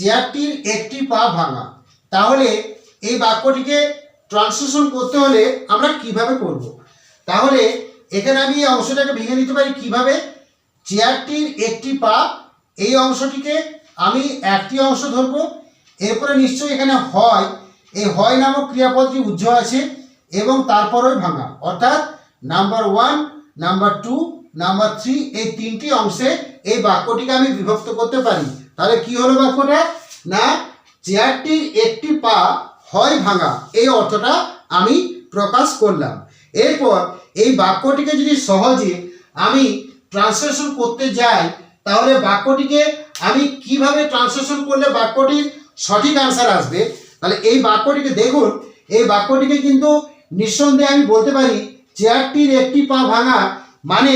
চেয়ারটির একটি পা ভাঙা। তাহলে এই বাক্যটিকে ট্রান্সলেশন করতে হলে আমরা কীভাবে করব? তাহলে এখানে আমি এই অংশটাকে ভেঙে নিতে পারি কীভাবে? চেয়ারটির একটি পা, এই অংশটিকে আমি একটি অংশ ধরবো। এরপরে নিশ্চয়ই এখানে হয়, এই হয় নামক ক্রিয়াপদটি উজ্জ্ব আছে এবং তারপরেই ভাঙা। অর্থাৎ number one number two number three এই তিনটি অংশে এই বাক্যটিকে আমি বিভক্ত করতে পারি। তাহলে কি হলো বাক্যটা? না চেয়ারটির একটি পা হয় ভাঙা। এই অর্থটা আমি প্রকাশ করলাম। এরপর এই বাক্যটিকে যদি সহজে আমি ট্রান্সলেশন করতে যাই, তাহলে বাক্যটিকে আমি কীভাবে ট্রান্সলেশন করলে বাক্যটির সঠিক আনসার আসবে? তাহলে এই বাক্যটিকে দেখুন, এই বাক্যটিকে কিন্তু নিঃসন্দেহে আমি বলতে পারি, চেয়ারটির একটি পা ভাঙা মানে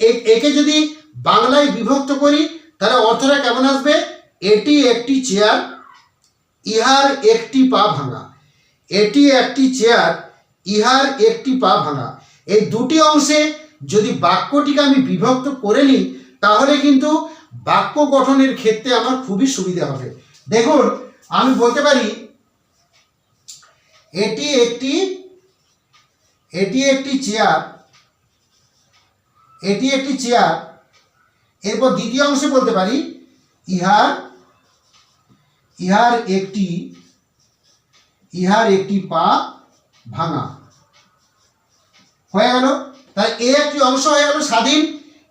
একে যদি বাংলায় বিভক্ত করি, তাহলে অর্থটা কেমন আসবে? এটি একটি চেয়ার ইহার একটি পা ভাঙা। এটি একটি চেয়ার ইহার একটি পা ভাঙা। এই দুটি অংশে যদি বাক্যটিকে আমি বিভক্ত করে নিই, তাহলে কিন্তু বাক্য গঠনের ক্ষেত্রে আমার খুবই সুবিধা হবে। দেখুন, আমি বলতে পারি, এটি একটি এটি একটি চেয়ার এটি একটি চেয়ার এরপর দ্বিতীয় অংশে বলতে পারি, ইহার ইহার একটি ইহার একটি পা ভাঙা। হয়ে গেল। তাই এ একটি অংশ হয়ে গেল স্বাধীন,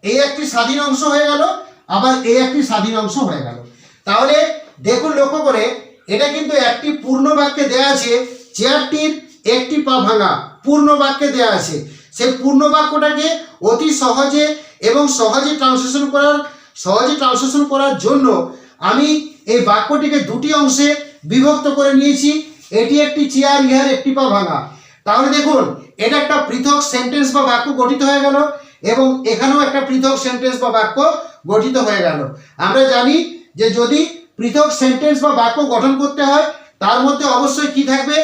এ একটি স্বাধীন অংশ হয়ে গেল, আবার এ একটি স্বাধীন অংশ হয়ে গেল। তাহলে দেখুন লক্ষ্য করে, এটা কিন্তু একটি পূর্ণ বাক্যে দেয়া আছে চেয়ারটির একটি পা ভাঙা, পূর্ণ বাক্যে দেয়া আছে। সেই পূর্ণ বাক্যটাকে অতি সহজে এবং সহজে ট্রান্সলেশন করার, সহজে ট্রান্সলেশন করার জন্য আমি এই বাক্যটিকে দুটি অংশে বিভক্ত করে নিয়েছি। এটি একটি চেয়ার, ইহার একটি পা ভাঙা। তাহলে দেখুন, এটা একটা পৃথক সেন্টেন্স বা বাক্য গঠিত হয়ে গেল এবং এখানেও একটা পৃথক সেন্টেন্স বা বাক্য গঠিত হয়ে গেল। আমরা জানি যে যদি পৃথক সেন্টেন্স বা বাক্য গঠন করতে হয়, তার মধ্যে অবশ্যই কি থাকবে?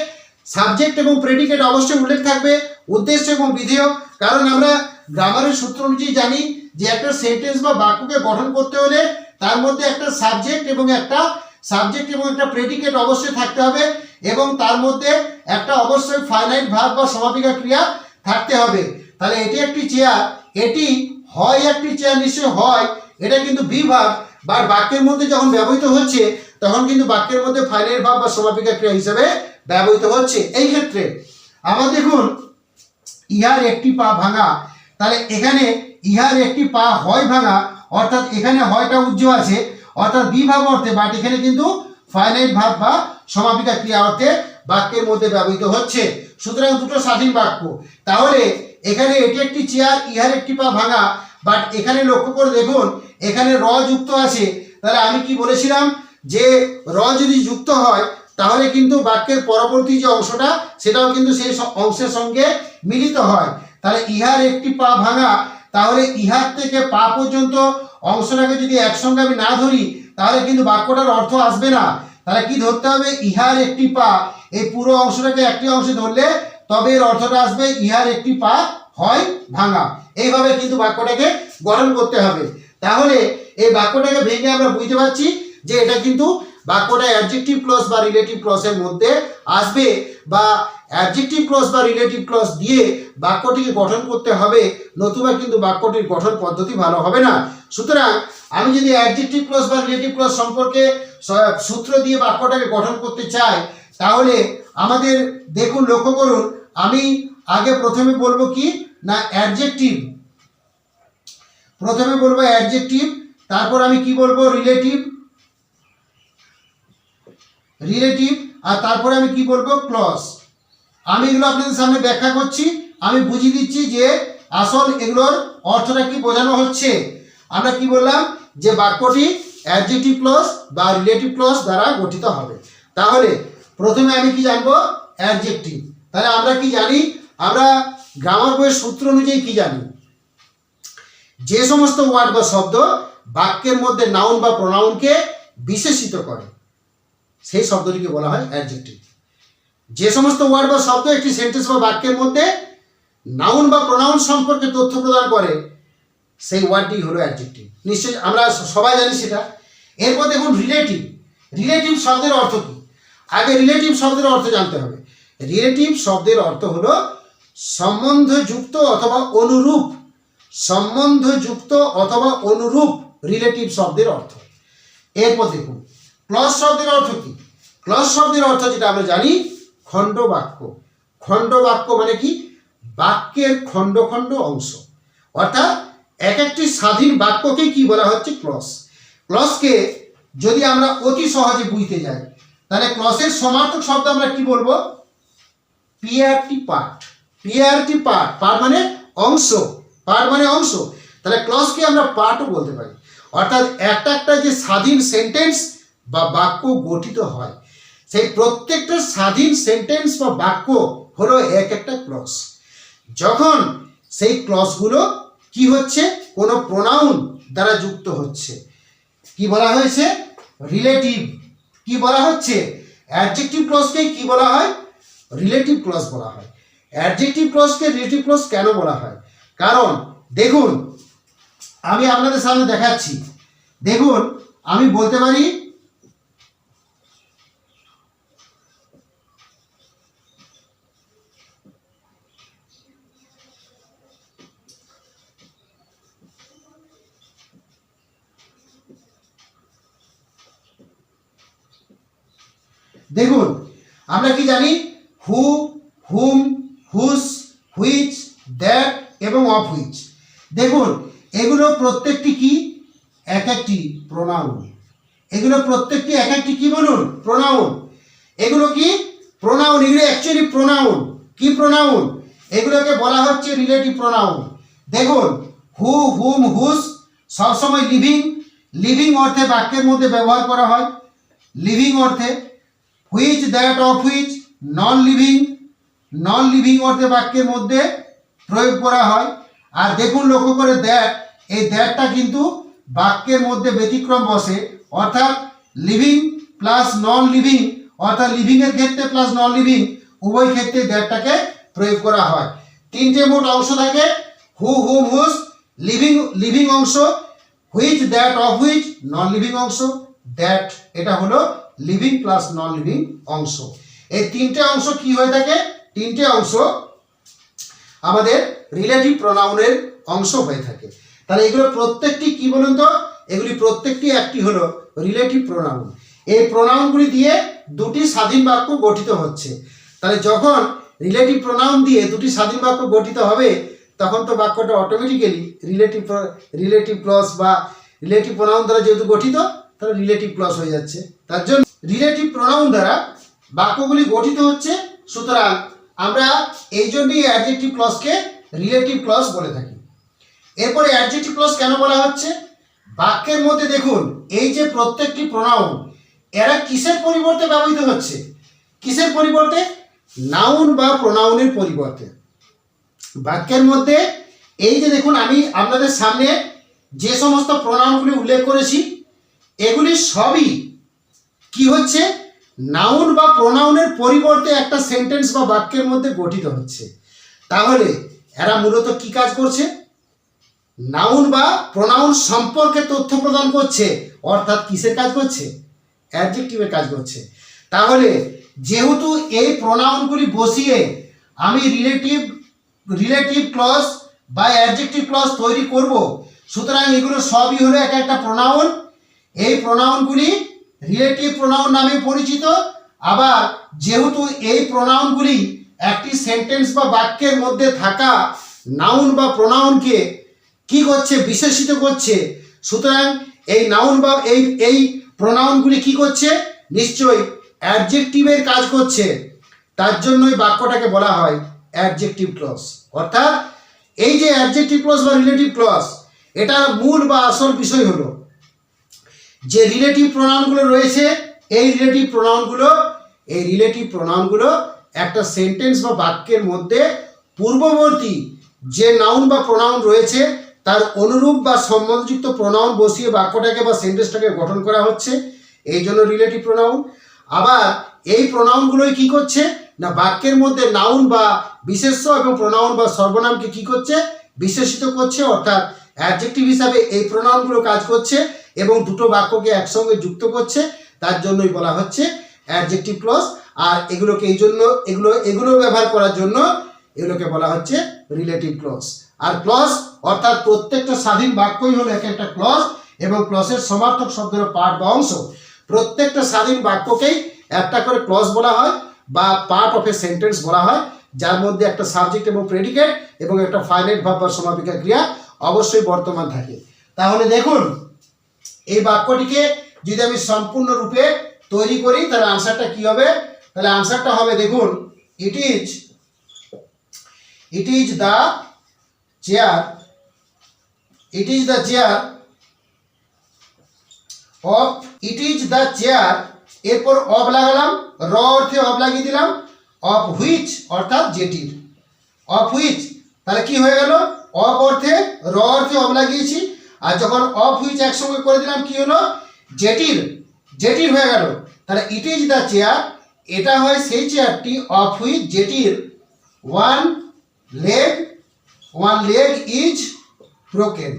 সাবজেক্ট এবং প্রেডিকেট অবশ্যই উল্লেখ থাকবে, উদ্দেশ্য এবং বিধেয়। কারণ আমরা গ্রামারের সূত্র অনুযায়ী জানি যে একটা সেন্টেন্স বা বাক্যকে গঠন করতে হলে তার মধ্যে একটা সাবজেক্ট এবং একটা সাবজেক্ট এবং একটা প্রেডিকেট অবশ্যই থাকতে হবে এবং তার মধ্যে একটা অবশ্যই ফাইনাইট ভাব বা সমাপিকা ক্রিয়া থাকতে হবে। তাহলে এটি একটি চেয়ার এটি হয় একটি চেয়ার নিশ্চয় হয়, এটা কিন্তু বিভাগ, বা বাক্যের মধ্যে যখন ব্যবহৃত হচ্ছে তখন কিন্তু বাক্যের মধ্যে ফাইনাইট ভাব বা সমাপিকা ক্রিয়া হিসেবে ব্যবহৃত হচ্ছে। এই ক্ষেত্রে আবার দেখুন, ইহার একটি পা ভাঙা, তাহলে এখানে ইহার একটি পা হয় ভাঙা, অর্থাৎ এখানে হয়টা উজ্জ্ব আছে, অর্থাৎ বিভাব অর্থে বাট এখানে কিন্তু ফাইনাইট ভাব বা সমাপিকা ক্রিয়া অর্থে বাক্যের মধ্যে ব্যবহৃত হচ্ছে। সুতরাং দুটো স্বাধীন বাক্য। তাহলে এখানে এটি একটি চেয়ার, ইহার একটি পা ভাঙা, বাট এখানে লক্ষ্য করে দেখুন, এখানে র যুক্ত আছে। তাহলে আমি কি বলেছিলাম? যে র যদি যুক্ত হয়, তাহলে কিন্তু বাক্যের পরবর্তী যে অংশটা, সেটাও কিন্তু সেই অংশের সঙ্গে মিলিত হয়। তাহলে ইহার একটি পা ভাঙা, তাহলে ইহার থেকে পা পর্যন্ত অংশটাকে যদি একসঙ্গে আমি না ধরি, তাহলে কিন্তু বাক্যটার অর্থ আসবে না। তাহলে কি ধরতে হবে? ইহার একটি পা, এই পুরো অংশটাকে একটি অংশে ধরলে, তবে এর অর্থটা আসবে ইহার একটি পা হয় ভাঙা। এইভাবে কিন্তু বাক্যটাকে গঠন করতে হবে। তাহলে এই বাক্যটাকে ভেঙে আমরা বুঝতে পারছি যে এটা কিন্তু বাক্যটা অ্যাডজেক্টিভ ক্লজ বা রিলেটিভ ক্লসের মধ্যে আসবে বা অ্যাডজেক্টিভ ক্লজ বা রিলেটিভ ক্লস দিয়ে বাক্যটিকে গঠন করতে হবে, নতুবা কিন্তু বাক্যটির গঠন পদ্ধতি ভালো হবে না। সুতরাং আমি যদি অ্যাডজেক্টিভ ক্লজ বা রিলেটিভ ক্লস সম্পর্কে সূত্র দিয়ে বাক্যটাকে গঠন করতে চাই, তাহলে আমাদের দেখুন, লক্ষ্য করুন, আমি আগে প্রথমে বলব কি? না অ্যাডজেক্টিভ প্রথমে বলব অ্যাডজেক্টিভ তারপর আমি কি বলব? রিলেটিভ রিলেটিভ আর তারপরে আমি কি বলব? ক্লজ আমি এগুলো আপনাদের সামনে ব্যাখ্যা করছি। আমি বুঝিয়ে দিচ্ছি যে আসল এগুলোর অর্থটা কি বোঝানো হচ্ছে। আমরা কি বললাম? যে বাক্যটি অ্যাডজেক্টিভ ক্লজ বা রিলেটিভ ক্লজ দ্বারা গঠিত হবে। তাহলে প্রথমে আমি কি জানব? অ্যাডজেক্টিভ তাহলে আমরা কি জানি? আমরা গ্রামার বইয়ের সূত্র অনুযায়ী কি জানি? যে সমস্ত ওয়ার্ড বা শব্দ বাক্যের মধ্যে নাউন বা প্রোনাউনকে বিশেষিত করে। সেই শব্দটিকে বলা হয় অ্যাডজেক্টিভ যে সমস্ত ওয়ার্ড বা শব্দ একটি সেন্টেন্স বা বাক্যের মধ্যে নাউন বা প্রোনাউন সম্পর্কে তথ্য প্রদান করে, সেই ওয়ার্ডটি হলো অ্যাডজেক্টিভ নিশ্চয়ই আমরা সবাই জানি সেটা। এরপর দেখুন রিলেটিভ রিলেটিভ শব্দের অর্থ কি? আগে রিলেটিভ শব্দের অর্থ জানতে হবে। রিলেটিভ শব্দের অর্থ হলো সম্বন্ধযুক্ত অথবা অনুরূপ। সম্বন্ধযুক্ত অথবা অনুরূপ রিলেটিভ শব্দের অর্থ। এরপর দেখুন ক্লস শব্দের অর্থ কি? ক্লস শব্দের অর্থ যেটা আমরা জানি, খণ্ড বাক্য। খণ্ড বাক্য মানে কি? বাক্যের খণ্ড খণ্ড অংশ। অর্থাৎ এক একটি স্বাধীন বাক্যকে কি বলা হচ্ছে? ক্লস। ক্লসকে যদি আমরা অতি সহজে বুঝতে যাই, তাহলে ক্লসের সমার্থক শব্দ আমরা কি বলব? PRT part PRT part part মানে অংশ। পার্ট মানে অংশ। তাহলে ক্লসকে আমরা পার্টও বলতে পারি। অর্থাৎ একটা একটা যে স্বাধীন সেন্টেন্স বা বাক্য গঠিত হয়। সেই প্রত্যেকটা স্বাধীন সেন্টেন্স বা বাক্য হলো এক একটা ক্লস যখন সেই ক্লসগুলো কি হচ্ছে? কোনো প্রোনাউন দ্বারা যুক্ত হচ্ছে। কি বলা হয়েছে? রিলেটিভ কি বলা হচ্ছে? অ্যাডজেক্টিভ ক্লসকে কি বলা হয়? রিলেটিভ ক্লস বলা হয়। অ্যাডজেক্টিভ ক্লসকে রিলেটিভ ক্লস কেন বলা হয়? কারণ, দেখুন, আমি আপনাদের সামনে দেখাচ্ছি। দেখুন, আমি বলতে পারি দেখুন, আমরা কি জানি? Who whom whose which that এবং অফ হুইচ দেখুন, এগুলো প্রত্যেকটি কি? এক একটি প্রোনাউন এগুলো প্রত্যেকটি এক একটি কি বলুন? প্রোনাউন এগুলো কি? প্রোনাউন এগুলো অ্যাকচুয়ালি প্রোনাউন কি প্রোনাউন এগুলোকে বলা হচ্ছে রিলেটিভ প্রোনাউন দেখুন হু হুম হুস সবসময় লিভিং লিভিং অর্থে বাক্যের মধ্যে ব্যবহার করা হয়। লিভিং অর্থে which that of which non living non living অর্থে বাক্যের মধ্যে প্রয়োগ করা হয়। আর দেখুন লক্ষ্য করে দ্যাট এই দ্যাটটা কিন্তু বাক্যের মধ্যে ব্যতিক্রম বসে। অর্থাৎ লিভিং প্লাস নন লিভিং অর্থাৎ লিভিংয়ের ক্ষেত্রে প্লাস নন লিভিং উভয় ক্ষেত্রে দ্যাটটাকে প্রয়োগ করা হয়। তিনটে মোট অংশ থাকে। Who whom whose living living অংশ which that of which non living অংশ দ্যাট এটা হলো লিভিং প্লাস নন লিভিং অংশ। এই তিনটে অংশ কি হয়ে থাকে? তিনটে অংশ আমাদের রিলেটিভ প্রোনাউনের অংশ হয়ে থাকে। তাহলে এগুলো প্রত্যেকটি কি বলুন তো? এগুলি প্রত্যেকটি একটি হলো রিলেটিভ প্রোনাউন এই প্রোনাউনগুলি দিয়ে দুটি স্বাধীন বাক্য গঠিত হচ্ছে। তাহলে যখন রিলেটিভ প্রোনাউন দিয়ে দুটি স্বাধীন বাক্য গঠিত হবে, তখন তো বাক্যটা অটোমেটিক্যালি রিলেটিভ রিলেটিভ ক্লস বা রিলেটিভ প্রোনাউন দ্বারা যেহেতু গঠিত, তাহলে রিলেটিভ ক্লস হয়ে যাচ্ছে। তার জন্য রিলেটিভ প্রোনাউন দ্বারা বাক্যগুলি গঠিত হচ্ছে। সুতরাং আমরা এই জন্যই অ্যাডজেক্টিভ ক্লসকে রিলেটিভ ক্লস বলে থাকি। এরপরে অ্যাডজেক্টিভ ক্লস কেন বলা হচ্ছে? বাক্যের মধ্যে দেখুন, এই যে প্রত্যেকটি প্রোনাউন এরা কিসের পরিবর্তে ব্যবহৃত হচ্ছে? কিসের পরিবর্তে? নাউন বা প্রোনাউনের পরিবর্তে। বাক্যের মধ্যে এই যে দেখুন, আমি আপনাদের সামনে যে সমস্ত প্রোনাউনগুলি উল্লেখ করেছি, এগুলি সবই কি হচ্ছে? নাউন বা প্রোনাউনের পরিবর্তে একটা সেন্টেন্স বা বাক্যের মধ্যে গঠিত হচ্ছে। তাহলে এরা মূলত কি কাজ করছে? নাউন বা প্রোনাউন সম্পর্কে তথ্য প্রদান করছে। অর্থাৎ কিসের কাজ করছে? অ্যাডজেক্টিভের কাজ করছে। তাহলে যেহেতু এই প্রোনাউনগুলি বসিয়ে আমি রিলেটিভ রিলেটিভ ক্লস বা অ্যাডজেক্টিভ ক্লস তৈরি করব, সুতরাং এগুলো সবই হলো এক একটা প্রোনাউন এই প্রোনাউনগুলি রিলেটিভ প্রোনাউন নামে পরিচিত? আবার যেহেতু এই প্রোনাউনগুলি একটি সেন্টেন্স বা বাক্যের মধ্যে থাকা নাউন বা প্রোনাউনকে কি করছে, বিশেষিত করছে, সুতরাং এই নাউন বা এই এই প্রোনাউনগুলি কি করছে? নিশ্চয়ই অ্যাডজেক্টিভের কাজ করছে। তার জন্যই বাক্যটাকে বলা হয় অ্যাডজেক্টিভ ক্লস অর্থাৎ এই যে অ্যাডজেক্টিভ ক্লজ বা রিলেটিভ ক্লস এটা মূল বা আসল বিষয় হলো। যে রিলেটিভ প্রোনাউনগুলো রয়েছে, এই রিলেটিভ প্রোনাউনগুলো এই রিলেটিভ প্রোনাউনগুলো একটা সেন্টেন্স বা বাক্যের মধ্যে পূর্ববর্তী যে নাউন বা প্রোনাউন রয়েছে, তার অনুরূপ বা সম্বন্ধযুক্ত প্রোনাউন বসিয়ে বাক্যটাকে বা সেন্টেন্সটাকে গঠন করা হচ্ছে। এই জন্য রিলেটিভ প্রোনাউন আবার এই প্রোনাউনগুলোই কি করছে? না, বাক্যের মধ্যে নাউন বা বিশেষ্য এবং প্রোনাউন বা সর্বনামকে কি করছে? বিশেষিত করছে, অর্থাৎ অ্যাডজেক্টিভ হিসাবে এই প্রোনাউনগুলো কাজ করছে। এবং দুটো বাক্যকে একসঙ্গে যুক্ত করছে, তার জন্যই বলা হচ্ছে অ্যাডজেক্টিভ ক্লস আর এগুলোকে এই জন্য, এগুলো এগুলো ব্যবহার করার জন্য এগুলোকে বলা হচ্ছে রিলেটিভ ক্লস আর ক্লজ অর্থাৎ প্রত্যেকটা স্বাধীন বাক্যই হলো এক একটা ক্লস এবং ক্লজের সমার্থক শব্দের পার্ট বা অংশ। প্রত্যেকটা স্বাধীন বাক্যকেই একটা করে ক্লজ বলা হয়, বা পার্ট অফ এ সেন্টেন্স বলা হয়, যার মধ্যে একটা সাবজেক্ট এবং প্রেডিকেট এবং একটা ফাইনাইট ভাব বা সমাপিকা ক্রিয়া অবশ্যই বর্তমান থাকে। তাহলে দেখুন এই বাক্যটিকে যদি আমি সম্পূর্ণরূপে তৈরি করি, তাহলে আনসারটা কি হবে? তাহলে আনসারটা হবে, দেখুন it is it is the chair it is the chair of it is the chair এরপর অফ লাগালাম র অর্থে অফ লাগিয়ে দিলাম অফ হুইচ অর্থাৎ যেটির। অফ হুইচ তাহলে কি হয়ে গেল? অফ অর্থে র অর্থে অফ লাগিয়েছি। আর যখন অফ হুইচ একসঙ্গে করে দিলাম, কি হলো? জেটির জেটির হয়ে গেল। তাহলে ইট ইজ দ্য চেয়ার এটা হয় সেই চেয়ারটি অফ হুইচ জেটির one leg one leg is broken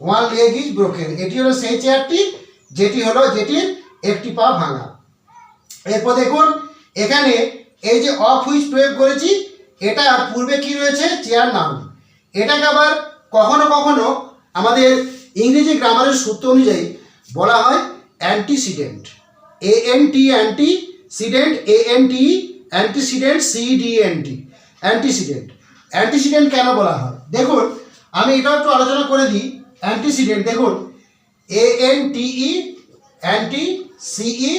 one leg is broken এটি হলো সেই চেয়ারটি যেটি হলো যেটির একটি পা ভাঙা। এরপর দেখুন, এখানে এই যে অফ হুইচ প্রয়োগ করেছি এটা পূর্বে কি রয়েছে? চেয়ার নাম এটাকে আবার কখনো কখনো আমাদের ইংরেজি গ্রামারের সূত্র অনুযায়ী বলা হয় antecedent. A N T antecedent A N T antecedent C D N T antecedent. Antecedent কেন বলা হয়? দেখুন, আমি এটাও একটু আলোচনা করে দিই। অ্যান্টিসিডেন্ট, দেখুন A N T E anti C E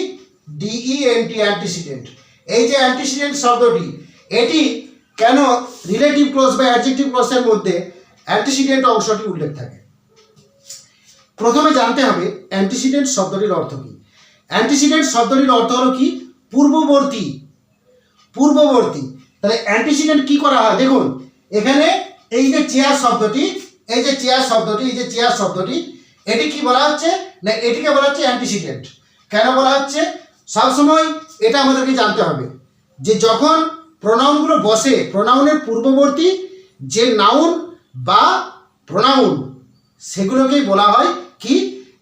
D E N T antecedent. এই যে অ্যান্টিসিডেন্ট শব্দটি, এটি কেন রিলেটিভ ক্লোজ বা অ্যাডজেক্টিভ ক্লোজের মধ্যে অ্যান্টিসিডেন্ট অংশটি উল্লেখ থাকে? প্রথমে জানতে হবে অ্যান্টিসিডেন্ট শব্দটির অর্থ কী? অ্যান্টিসিডেন্ট শব্দটির অর্থ হলো কি? পূর্ববর্তী। পূর্ববর্তী। তাহলে অ্যান্টিসিডেন্ট কি করা হয়? দেখুন, এখানে এই যে চেয়ার শব্দটি, এই যে চেয়ার শব্দটি, এই যে চেয়ার শব্দটি, এটি কি বলা হচ্ছে? না, এটিকে বলা হচ্ছে অ্যান্টিসিডেন্ট কেন বলা হচ্ছে? সবসময় এটা আমাদেরকে জানতে হবে। যে যখন প্রোনাউনগুলো বসে প্রোনাউনের পূর্ববর্তী, যে নাউন বা প্রোনাউন সেগুলোকেই বলা হয় কি?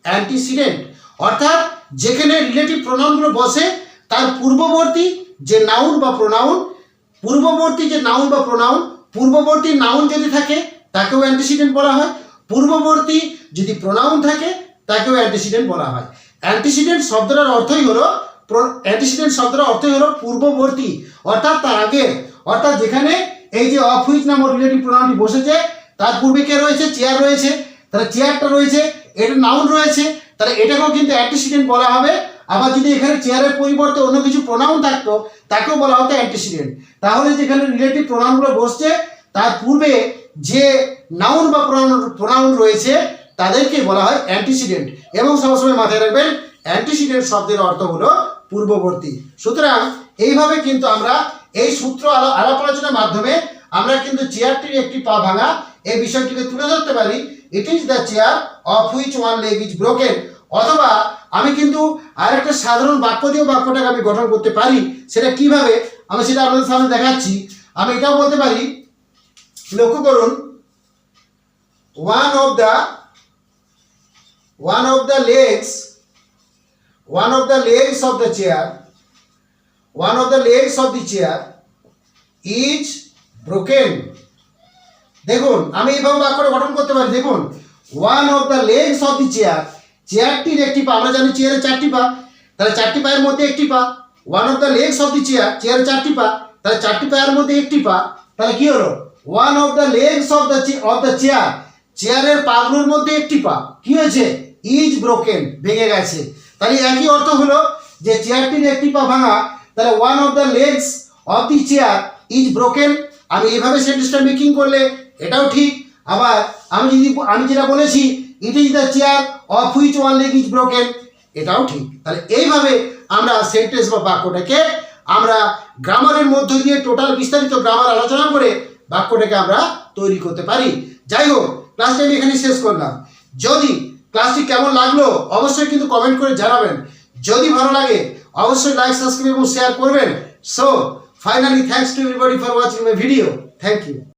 অ্যান্টিসিডেন্ট। অর্থাৎ যেখানে রিলেটিভ প্রোনাউনগুলো বসে, তার পূর্ববর্তী যে নাউন বা প্রোনাউন পূর্ববর্তী যে নাউন বা প্রোনাউন পূর্ববর্তী নাউন যদি থাকে, তাকেও অ্যান্টিসিডেন্ট বলা হয়। পূর্ববর্তী যদি প্রোনাউন থাকে, তাকেও অ্যান্টিসিডেন্ট বলা হয়। অ্যান্টিসিডেন্ট শব্দটার অর্থই হলো অ্যান্টিসিডেন্ট শব্দটার অর্থই হলো পূর্ববর্তী। অর্থাৎ তার আগে অর্থাৎ যেখানে এই যে অফ হুইচ নাম রিলেটিভ প্রোনাউনটি বসেছে, তার পূর্বে কে রয়েছে? চেয়ার রয়েছে। তাহলে চেয়ারটা রয়েছে এটা নাউন রয়েছে, তাহলে এটাকেও কিন্তু অ্যান্টিসিডেন্ট বলা হবে। আবার যদি এখানে চেয়ারের পরিবর্তে অন্য কিছু প্রোনাউন থাকতো, তাকেও বলা হতো অ্যান্টিসিডেন্ট তাহলে যেখানে রিলেটিভ প্রোনাউনগুলো বসছে, তার পূর্বে যে নাউন বা প্রোনাউন রয়েছে, তাদেরকে বলা হয় অ্যান্টিসিডেন্ট এবং সবসময় মাথায় রাখবেন অ্যান্টিসিডেন্ট শব্দের অর্থ হলো পূর্ববর্তী। সুতরাং এইভাবে কিন্তু আমরা এই সূত্র আলা- আলাপ আলোচনার মাধ্যমে আমরা কিন্তু চেয়ারটির একটি পা ভাঙা এই বিষয়টিকে তুলে ধরতে পারি। It is the chair of which one leg is broken অথবা আমি কিন্তু আরেকটা সাধারণ বাক্য দিয়েও বাক্যটাকে আমি গঠন করতে পারি। সেটা কীভাবে? আমি সেটা আপনাদের সামনে দেখাচ্ছি। আমি এটাও বলতে পারি। লক্ষ্য করুন। One of the one of the legs one of the legs of the chair, one of the legs of the chair is broken দেখুন, আমি এইভাবে বাক্যটা গঠন করতে পারি, দেখুন। One of the legs of the chair চেয়ারটির একটি পা, আমরা জানি চেয়ারের চারটি পা, তাহলে চারটি পায়ের মধ্যে একটি পা। One of the legs of the chair চেয়ারের চারটি পা, তাহলে চারটি পায়ের মধ্যে একটি পা, তাহলে কি হলো? One of the legs of the of the chair চেয়ারের পাগুলোর মধ্যে একটি পা। কি হয়েছে? ইজ ব্রোকেন ভেঙে গেছে। তাহলে একই অর্থ হলো যে চেয়ারটির একটি পা ভাঙা, তাহলে one of the legs of the chair is broken আমি এইভাবে সেন্টেন্সটা মেকিং করলে এটাও ঠিক। আবার আমি যদি আমি যেটা বলেছি it is the chair of which one leg is broken এটাও ঠিক। তাহলে এইভাবে আমরা সেন্টেন্স বা বাক্যটাকে আমরা গ্রামারের মধ্য দিয়ে টোটাল বিস্তারিত গ্রামার আলোচনা করে বাক্যটাকে আমরা তৈরি করতে পারি। যাই হোক ক্লাসটা আমি এখানে শেষ করলাম। যদি ক্লাসটি কেমন লাগল, অবশ্যই কিন্তু কমেন্ট করে জানাবেন। যদি ভালো লাগে, অবশ্যই লাইক সাবস্ক্রাইব এবং শেয়ার করবেন। So finally thanks to everybody for watching my video thank you